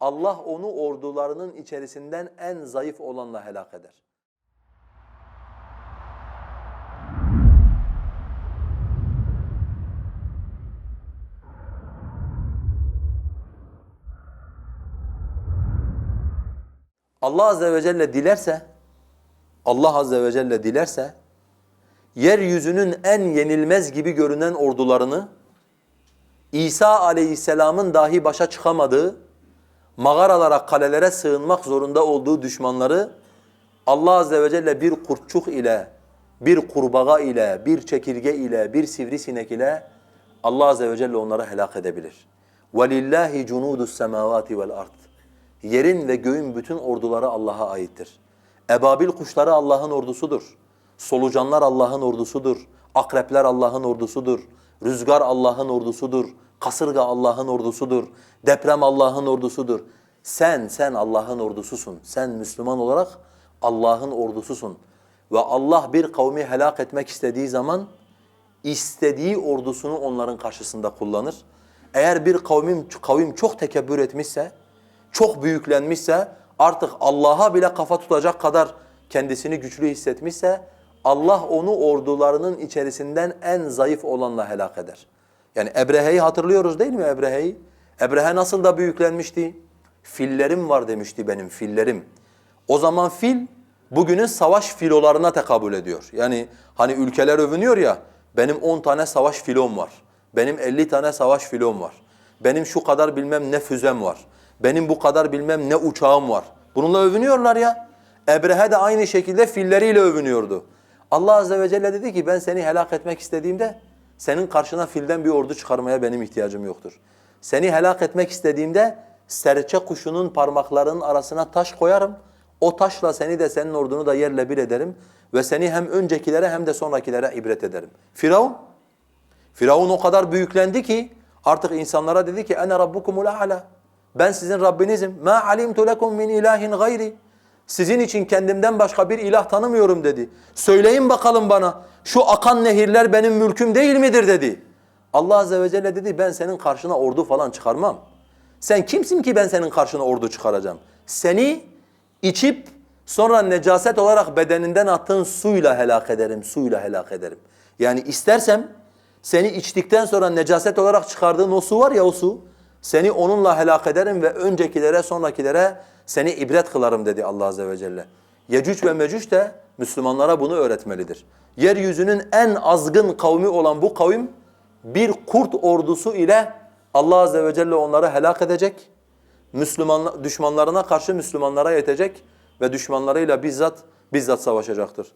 Allah onu ordularının içerisinden en zayıf olanla helak eder. Allah azze ve celle dilerse, Allah azze ve celle dilerse, yeryüzünün en yenilmez gibi görünen ordularını, İsa aleyhisselamın dahi başa çıkamadığı, mağaralara, kalelere sığınmak zorunda olduğu düşmanları, Allah azze ve celle bir kurtçuk ile, bir kurbağa ile, bir çekirge ile, bir sivrisinek ile Allah azze ve celle onları helak edebilir. وَلِلَّهِ جُنُودُ السَّمَاوَاتِ وَالْأَرْضِ Yerin ve göğün bütün orduları Allah'a aittir. Ebabil kuşları Allah'ın ordusudur. Solucanlar Allah'ın ordusudur. Akrepler Allah'ın ordusudur. Rüzgar Allah'ın ordusudur. Kasırga Allah'ın ordusudur. Deprem Allah'ın ordusudur. Sen, sen Allah'ın ordususun. Sen Müslüman olarak Allah'ın ordususun. Ve Allah bir kavmi helak etmek istediği zaman istediği ordusunu onların karşısında kullanır. Eğer bir kavmin kavim çok tekebbür etmişse, çok büyüklenmişse, artık Allah'a bile kafa tutacak kadar kendisini güçlü hissetmişse, Allah onu ordularının içerisinden en zayıf olanla helak eder. Yani Ebrehe'yi hatırlıyoruz değil mi Ebrehe'yi? Ebrehe nasıl da büyüklenmişti? Fillerim var demişti benim fillerim. O zaman fil bugünün savaş filolarına tekabül ediyor. Yani hani ülkeler övünüyor ya benim 10 tane savaş filom var. Benim 50 tane savaş filom var. Benim şu kadar bilmem ne füzem var. Benim bu kadar bilmem ne uçağım var. Bununla övünüyorlar ya. Ebrehe de aynı şekilde filleriyle övünüyordu. Allah azze ve celle dedi ki ben seni helak etmek istediğimde senin karşına filden bir ordu çıkarmaya benim ihtiyacım yoktur. Seni helak etmek istediğimde serçe kuşunun parmaklarının arasına taş koyarım. O taşla seni de senin ordunu da yerle bir ederim ve seni hem öncekilere hem de sonrakilere ibret ederim. Firavun Firavun o kadar büyüklendi ki artık insanlara dedi ki ene rabbukumul a'la. Ben sizin Rabbinizim. Ma alimtu lekum min ilahin gayri. Sizin için kendimden başka bir ilah tanımıyorum dedi. Söyleyin bakalım bana şu akan nehirler benim mülküm değil midir dedi. Allah azze ve celle dedi ben senin karşına ordu falan çıkarmam. Sen kimsin ki ben senin karşına ordu çıkaracağım? Seni içip sonra necaset olarak bedeninden attığın suyla helak ederim, suyla helak ederim. Yani istersem seni içtikten sonra necaset olarak çıkardığın o su var ya o su, seni onunla helak ederim ve öncekilere sonrakilere seni ibret kılarım dedi Allah azze ve celle. Yecüc ve Mecüc de Müslümanlara bunu öğretmelidir. Yeryüzünün en azgın kavmi olan bu kavim bir kurt ordusu ile Allah azze ve celle onları helak edecek. Müslüman düşmanlarına karşı Müslümanlara yetecek ve düşmanlarıyla bizzat bizzat savaşacaktır.